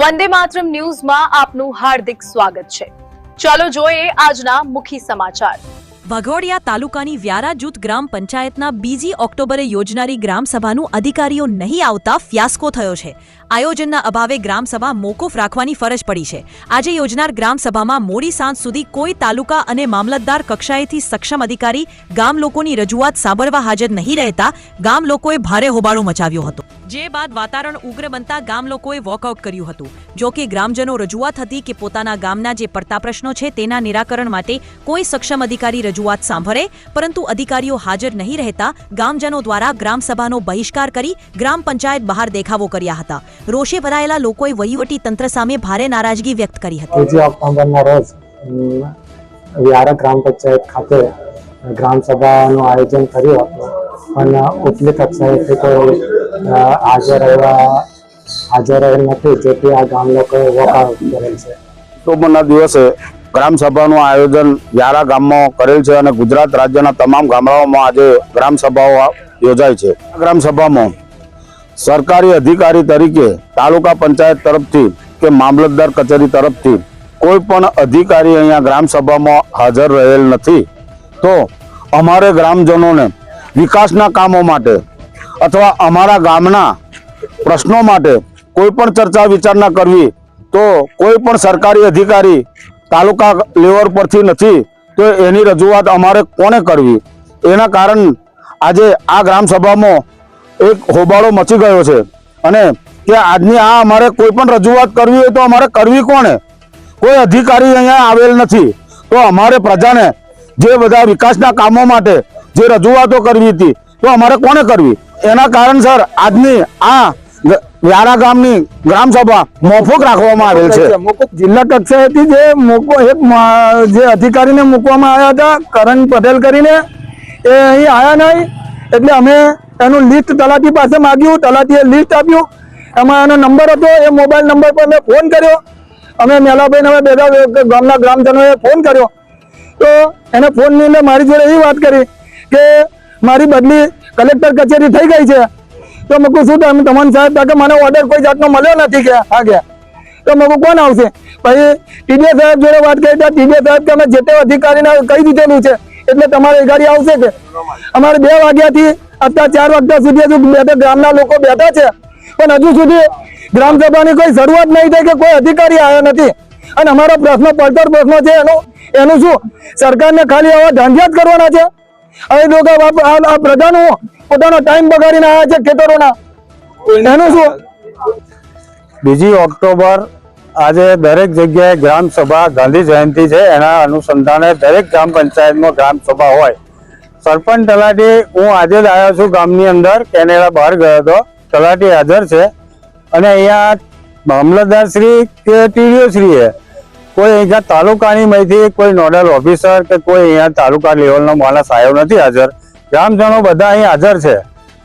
વંદે માતરમ ન્યૂઝમાં આપનું હાર્દિક સ્વાગત છે. ચાલો જોઈએ આજના મુખ્ય સમાચાર. વાઘોડિયા તાલુકાની વ્યારા જૂથ ગ્રામ પંચાયતના બીજી ઓક્ટોબરે યોજનારી ગ્રામસભાનું અધિકારીઓ નહીં આવતા ફિયાસ્કો થયો છે. આયોજનના અભાવે ગ્રામસભા મોકૂફ રાખવાની ફરજ પડી છે. આજે યોજનાર ગ્રામસભામાં મોડી સાંજ સુધી કોઈ તાલુકા અને મામલતદાર કક્ષાએથી સક્ષમ અધિકારી ગામ લોકોની રજૂઆત સાંભળવા હાજર નહીં રહેતા ગામ લોકોએ ભારે હોબાળો મચાવ્યો હતો. જે બાદ વાતાવરણ ઉગ્ર બનતા ગામ લોકોએ વોકઆઉટ કર્યું હતું. જો કે ગ્રામજનો રજૂઆત હતી કે પોતાના ગામના જે પડતા પ્રશ્નો છે તેના નિરાકરણ માટે કોઈ સક્ષમ અધિકારી રજૂઆત સાંભળે, પરંતુ અધિકારીઓ હાજર નહીં રહેતા ગામજનો દ્વારા ગ્રામસભાનો બહિષ્કાર કરી ગ્રામ પંચાયત બહાર દેખાવો કર્યા હતા. રોષે ભરાયેલા લોકોએ વહીવટી તંત્ર સામે ભારે નારાજગી વ્યક્ત કરી હતી. ગ્રામ પંચાયત ખાતે ગ્રામ સભાનું આયોજન કર્યું હતું. પણ ઉપલી કક્ષાએથી કોઈ હાજર રહેવા, હાજર નથી, જેથી આ ગામ લોકો વોકઆઉટ કરેલ છે. ઓક્ટોબરના દિવસે ગ્રામ સભાનું આયોજન વ્યારા ગામમાં કરેલ છે અને ગુજરાત રાજ્યના તમામ ગામડાઓમાં આજે ગ્રામ સભાઓ યોજાય છે. ગ્રામ સભામાં સરકારી અધિકારી તરીકે તાલુકા પંચાયત તરફથી કે મામલતદાર કચેરી તરફથી કોઈ પણ અધિકારી અહીંયા ગ્રામ સભામાં હાજર રહેલ નથી. તો અમારે ગ્રામજનોને વિકાસના કામો માટે અથવા અમારા ગામના પ્રશ્નો માટે કોઈ પણ ચર્ચા વિચારણા કરવી, તો કોઈ પણ સરકારી અધિકારી તાલુકા લેવલ પરથી નથી, તો એની રજૂઆત અમારે કોને કરવી? એના કારણ આજે આ ગ્રામસભામાં એક હોબાળો મચી ગયો છે. અને કે આજની આ અમારે કોઈ પણ રજૂઆત કરવી હોય તો અમારે કરવી કોને કોઈ અધિકારી અહીંયા આવેલ નથી. તો અમારે પ્રજાને જે બધા વિકાસના કામો માટે જે રજૂઆતો કરવી હતી, તો અમારે કોને કરવી? એના કારણસર આજની આ વ્યારા ગામની ગ્રામ સભા મોફૂક રાખવામાં આવેલ છે. જિલ્લા કક્ષાએથી જે મોકો એક જે અધિકારીને મૂકવામાં આવ્યા હતા કરણ પટેલ કરીને એ અહીં આવ્યા નહીં એટલે અમે એનું લિસ્ટ તલાટી પાસે માગ્યું તલાટીએ લિસ્ટ આપ્યું. એમાં એનો નંબર હતો એ મોબાઈલ નંબર પર મેં ફોન કર્યો. અમે મેલાભાઈને અમે બધા ગામના ગ્રામજનોએ ફોન કર્યો. તો એને ફોનની અંદર મારી જોડે એવી વાત કરી કે મારી બદલી કલેક્ટર કચેરી થઈ ગઈ છે. તો મેં કહું શું તમે તમને સાહેબ કે મને ઓર્ડર કોઈ જાતનો મળ્યો નથી કે, હા કે. તો મેં કોણ આવશે? પછી ટીડીએ સાહેબ જોડે વાત કરી, તો ટીડીએ સાહેબ કે અમે જે તે અધિકારીને કહી દીધેલું છે, એટલે તમારે ગાડી આવશે કે? અમારે બે વાગ્યાથી અત્યારે ચાર વાગ્યા સુધી હજુ બે ગામના લોકો બેઠા છે. પણ હજુ સુધી ગ્રામસભાની કોઈ શરૂઆત નહીં થઈ કે કોઈ અધિકારી આવ્યો નથી. અને અમારો પ્રશ્ન પડતર પ્રશ્નો છે એનું એનું શું? સરકારને ખાલી આવા ધાંધિયા જ કરવાના છે? હવે લોકો આ પ્રજાનું પોતાનો ટાઈમ બગાડીને આવ્યા છે ખેતરોના. એનું શું? બીજી ઓક્ટોબર આજે દરેક જગ્યાએ ગ્રામ સભા, ગાંધી જયંતિ છે. એના અનુસંધાને દરેક ગ્રામ પંચાયતમાં ગ્રામ સભા હોય. સરપંચ તલાટી, હું આજે જ આવ્યો છું ગામની અંદર. કેનેડા બહાર ગયો હતો. તલાટી હાજર છે. અને અહીંયા મામલતદાર શ્રી કે ટીડીઓ શ્રીએ કોઈ અહીંયા તાલુકાની માંથી કોઈ નોડલ ઓફિસર કે કોઈ અહીંયા તાલુકા લેવલનો માણસ આવ્યો નથી હાજર. ગ્રામજનો બધા અહીં હાજર છે.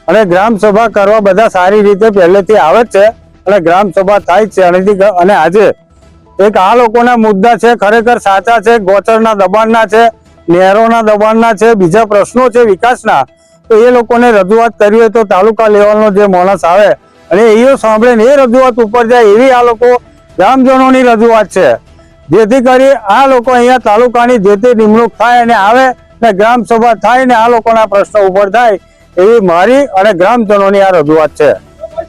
અને ગ્રામ સભા કરવા બધા સારી રીતે પહેલેથી આવે છે અને ગ્રામ સભા થાય છે. અને અને આજે એક આ લોકોના મુદ્દા છે, ખરેખર સાચા છે, ગોચરના દબાણના છે, નહેરોના દબાણના છે, બીજા પ્રશ્નો છે વિકાસના. તો એ લોકોને રજૂઆત કરી હોય તો તાલુકા લેવલનો જે માણસ આવે અને એ સાંભળે ને એ રજૂઆત ઉપર જાય એવી આ લોકો ગ્રામજનોની રજૂઆત છે. જેથી કરી આ લોકો અહીંયા તાલુકાની જે તે નિમણૂક થાય અને આવે ને ગ્રામ સભા થાય ને આ લોકોના પ્રશ્નો ઉપર થાય એવી મારી અને ગ્રામજનોની આ રજૂઆત છે.